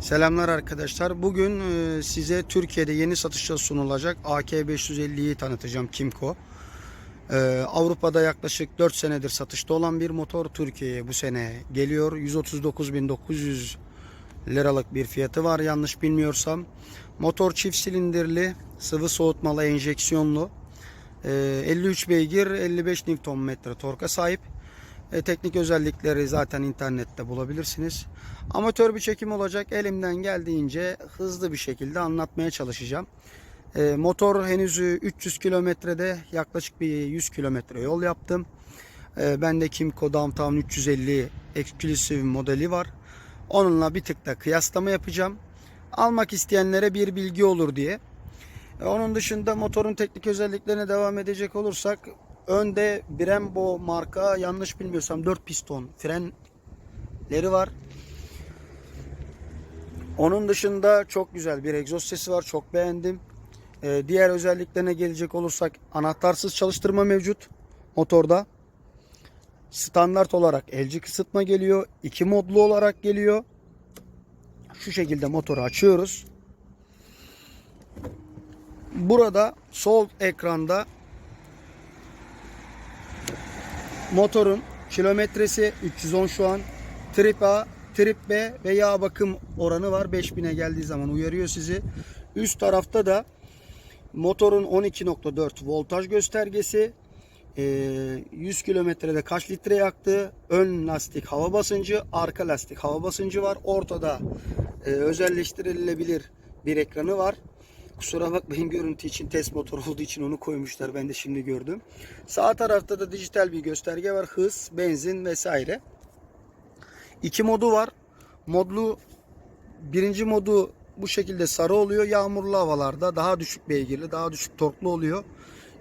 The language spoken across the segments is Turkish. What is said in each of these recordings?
Selamlar arkadaşlar. Bugün e, size Türkiye'de yeni satışa sunulacak AK550'yi tanıtacağım Kimco. E, Avrupa'da yaklaşık 4 senedir satışta olan bir motor Türkiye'ye bu sene geliyor. 139.900 liralık bir fiyatı var yanlış bilmiyorsam. Motor çift silindirli, sıvı soğutmalı, enjeksiyonlu. E, 53 beygir, 55 Nm torka sahip. E, teknik özellikleri zaten internette bulabilirsiniz. Amatör bir çekim olacak. Elimden geldiğince hızlı bir şekilde anlatmaya çalışacağım. E, motor henüz 300 kilometrede yaklaşık bir 100 kilometre yol yaptım. E, bende Kimco Downtown 350 Exclusive modeli var. Onunla bir tık da kıyaslama yapacağım. Almak isteyenlere bir bilgi olur diye. E, Onun dışında motorun teknik özelliklerine devam edecek olursak önde Brembo marka yanlış bilmiyorsam 4 piston frenleri var. Onun dışında çok güzel bir egzoz sesi var. Çok beğendim. E, diğer özelliklerine gelecek olursak anahtarsız çalıştırma mevcut motorda. Standart olarak elci kısıtma geliyor. iki modlu olarak geliyor. Şu şekilde motoru açıyoruz. Burada sol ekranda motorun kilometresi 310 şu an. Trip A, trip B ve yağ bakım oranı var. 5000'e geldiği zaman uyarıyor sizi. Üst tarafta da motorun 12.4 voltaj göstergesi. Ee, 100 kilometrede kaç litre yaktı? Ön lastik hava basıncı, arka lastik hava basıncı var. Ortada e, özelleştirilebilir bir ekranı var. Kusura bakmayın görüntü için test motor olduğu için onu koymuşlar. Ben de şimdi gördüm. Sağ tarafta da dijital bir gösterge var. Hız, benzin vesaire. İki modu var. Modlu birinci modu bu şekilde sarı oluyor. Yağmurlu havalarda daha düşük beygirli, daha düşük torklu oluyor.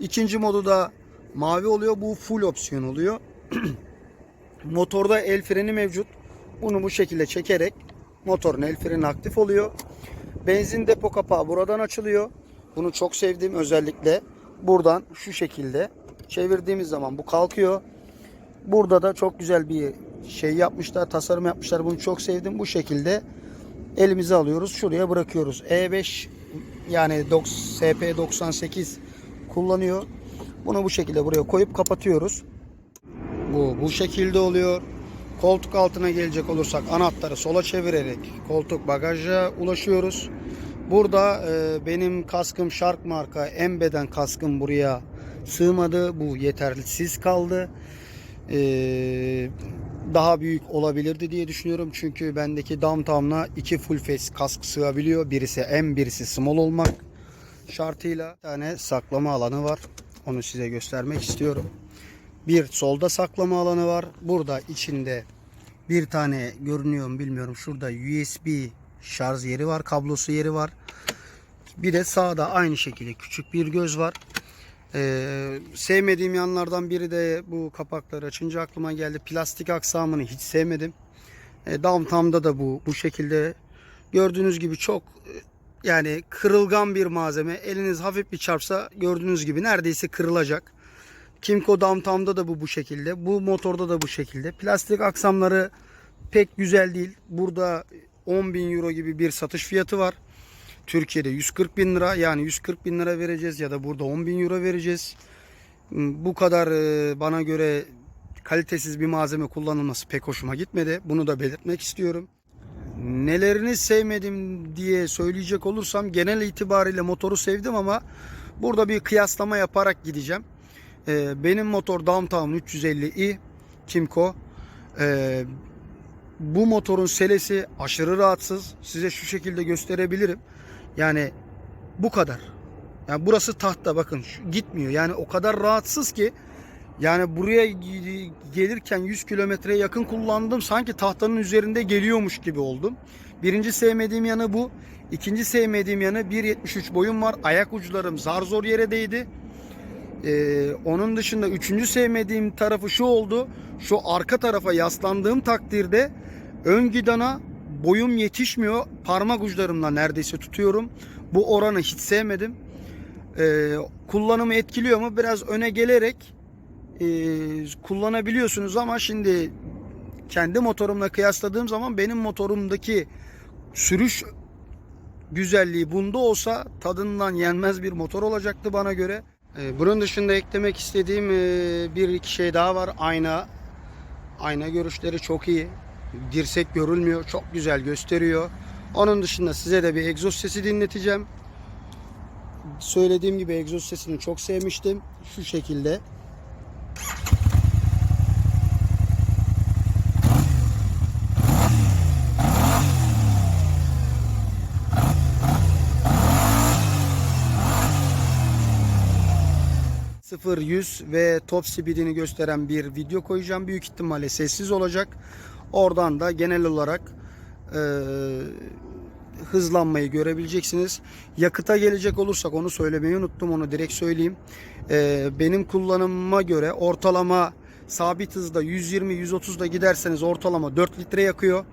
İkinci modu da mavi oluyor. Bu full opsiyon oluyor. Motorda el freni mevcut. Bunu bu şekilde çekerek motorun el freni aktif oluyor. Benzin depo kapağı buradan açılıyor. Bunu çok sevdim özellikle. Buradan şu şekilde çevirdiğimiz zaman bu kalkıyor. Burada da çok güzel bir şey yapmışlar, tasarım yapmışlar. Bunu çok sevdim. Bu şekilde elimize alıyoruz. Şuraya bırakıyoruz. E5 yani SP98 kullanıyor. Bunu bu şekilde buraya koyup kapatıyoruz. Bu bu şekilde oluyor. Koltuk altına gelecek olursak anahtarı sola çevirerek koltuk bagaja ulaşıyoruz. Burada e, benim kaskım Shark marka en beden kaskım buraya sığmadı. Bu yetersiz kaldı. E, daha büyük olabilirdi diye düşünüyorum. Çünkü bendeki Downtown'a iki full face kask sığabiliyor. Birisi M birisi small olmak şartıyla. Bir tane saklama alanı var. Onu size göstermek istiyorum. Bir solda saklama alanı var. Burada içinde bir tane görünüyor mu bilmiyorum. Şurada USB şarj yeri var. Kablosu yeri var. Bir de sağda aynı şekilde küçük bir göz var. Ee, sevmediğim yanlardan biri de bu kapakları açınca aklıma geldi. Plastik aksamını hiç sevmedim. Ee, Downtown'da da bu bu şekilde gördüğünüz gibi çok yani kırılgan bir malzeme. Eliniz hafif bir çarpsa gördüğünüz gibi neredeyse kırılacak. Kimco Downtown'da da bu bu şekilde. Bu motorda da bu şekilde. Plastik aksamları pek güzel değil. Burada 10 bin euro gibi bir satış fiyatı var. Türkiye'de 140 bin lira yani 140 bin lira vereceğiz ya da burada 10 bin euro vereceğiz. Bu kadar e, bana göre kalitesiz bir malzeme kullanılması pek hoşuma gitmedi. Bunu da belirtmek istiyorum. Nelerini sevmedim diye söyleyecek olursam genel itibariyle motoru sevdim ama burada bir kıyaslama yaparak gideceğim. Ee, benim motor Downtown 350i Kimco. Ee, bu motorun selesi aşırı rahatsız. Size şu şekilde gösterebilirim. Yani bu kadar. Yani burası tahta bakın şu, gitmiyor. Yani o kadar rahatsız ki yani buraya gelirken 100 kilometreye yakın kullandım. Sanki tahtanın üzerinde geliyormuş gibi oldum. Birinci sevmediğim yanı bu. İkinci sevmediğim yanı 1.73 boyum var. Ayak uçlarım zar zor yere değdi. Ee, onun dışında üçüncü sevmediğim tarafı şu oldu. Şu arka tarafa yaslandığım takdirde ön gidana boyum yetişmiyor. Parmak uçlarımla neredeyse tutuyorum. Bu oranı hiç sevmedim. Ee, kullanımı etkiliyor mu? Biraz öne gelerek e, kullanabiliyorsunuz ama şimdi kendi motorumla kıyasladığım zaman benim motorumdaki sürüş güzelliği bunda olsa tadından yenmez bir motor olacaktı bana göre. Ee, bunun dışında eklemek istediğim e, bir iki şey daha var. Ayna. Ayna görüşleri çok iyi. Dirsek görülmüyor. Çok güzel gösteriyor. Onun dışında size de bir egzoz sesi dinleteceğim. Söylediğim gibi egzoz sesini çok sevmiştim. Şu şekilde. Sıfır 100 ve top speedini gösteren bir video koyacağım. Büyük ihtimalle sessiz olacak. Oradan da genel olarak e, hızlanmayı görebileceksiniz. Yakıta gelecek olursak onu söylemeyi unuttum. Onu direkt söyleyeyim. E, benim kullanımıma göre ortalama sabit hızda 120-130'da giderseniz ortalama 4 litre yakıyor.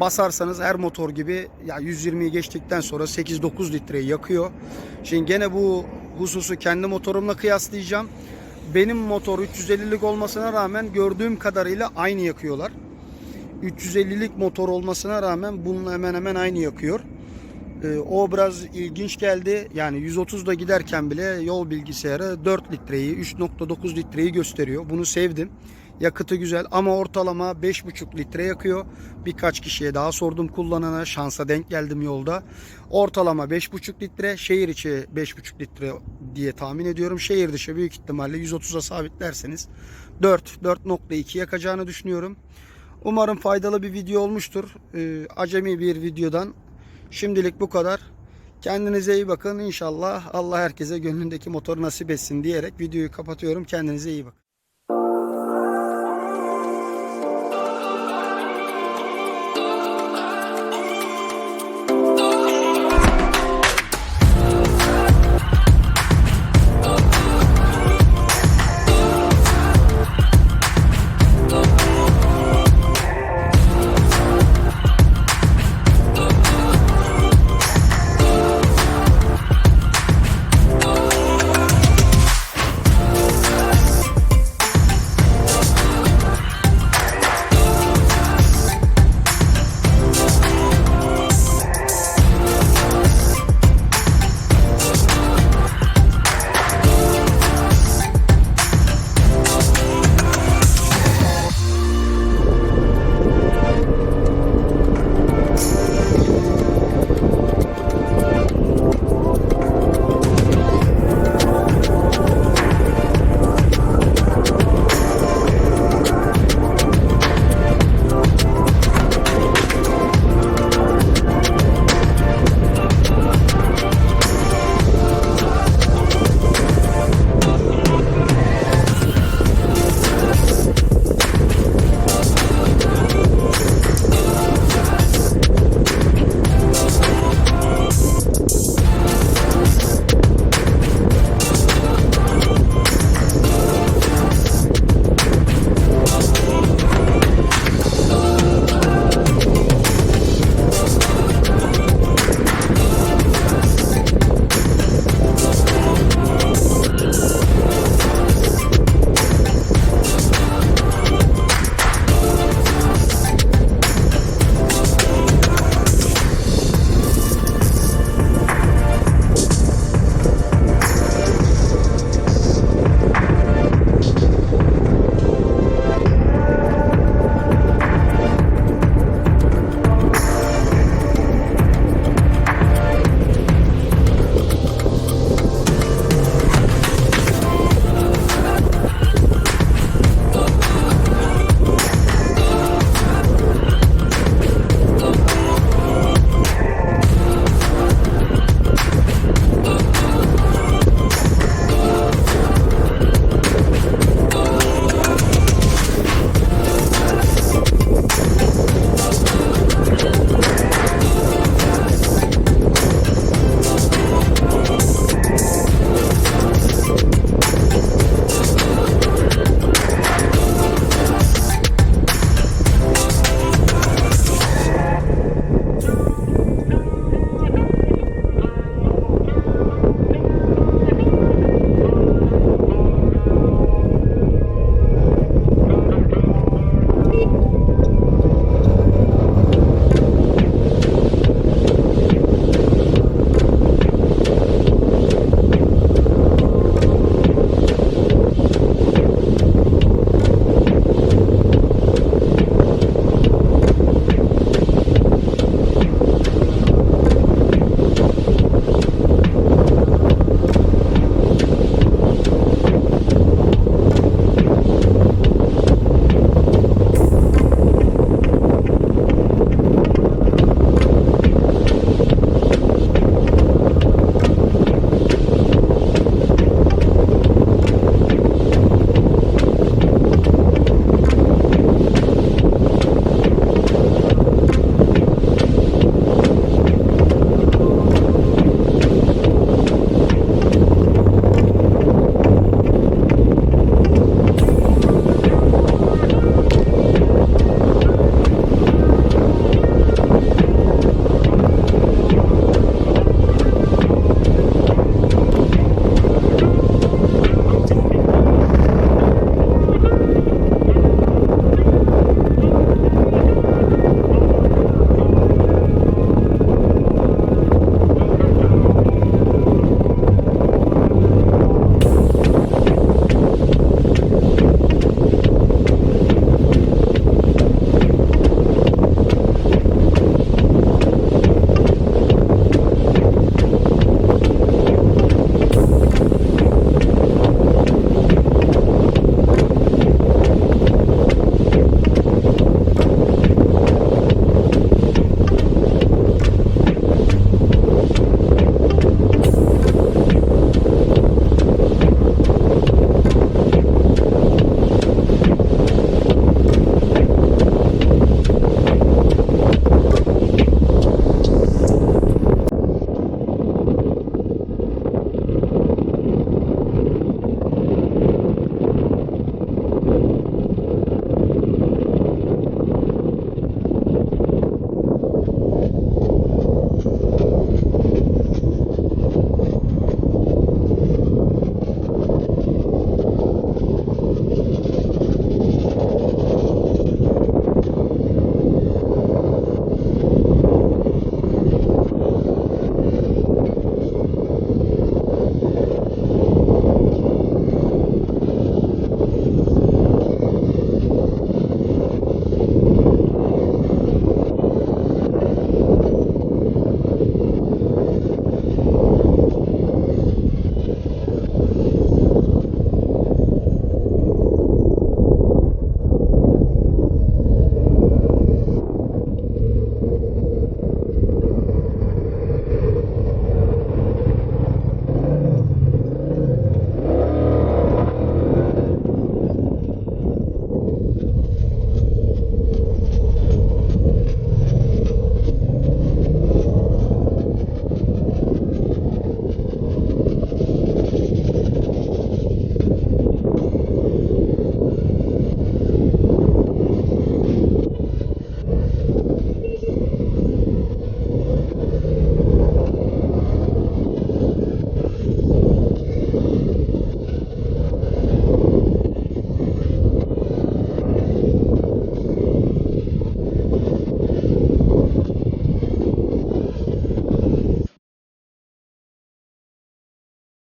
Basarsanız her motor gibi ya 120'yi geçtikten sonra 8-9 litreyi yakıyor. Şimdi gene bu hususu kendi motorumla kıyaslayacağım. Benim motor 350'lik olmasına rağmen gördüğüm kadarıyla aynı yakıyorlar. 350'lik motor olmasına rağmen bununla hemen hemen aynı yakıyor. Ee, o biraz ilginç geldi. Yani 130'da giderken bile yol bilgisayarı 4 litreyi, 3.9 litreyi gösteriyor. Bunu sevdim. Yakıtı güzel ama ortalama 5.5 litre yakıyor. Birkaç kişiye daha sordum kullanana. Şansa denk geldim yolda. Ortalama 5.5 litre, şehir içi 5.5 litre diye tahmin ediyorum. Şehir dışı büyük ihtimalle 130'a sabitlerseniz 4, 4.2 yakacağını düşünüyorum. Umarım faydalı bir video olmuştur. Ee, acemi bir videodan şimdilik bu kadar. Kendinize iyi bakın. İnşallah Allah herkese gönlündeki motoru nasip etsin diyerek videoyu kapatıyorum. Kendinize iyi bakın.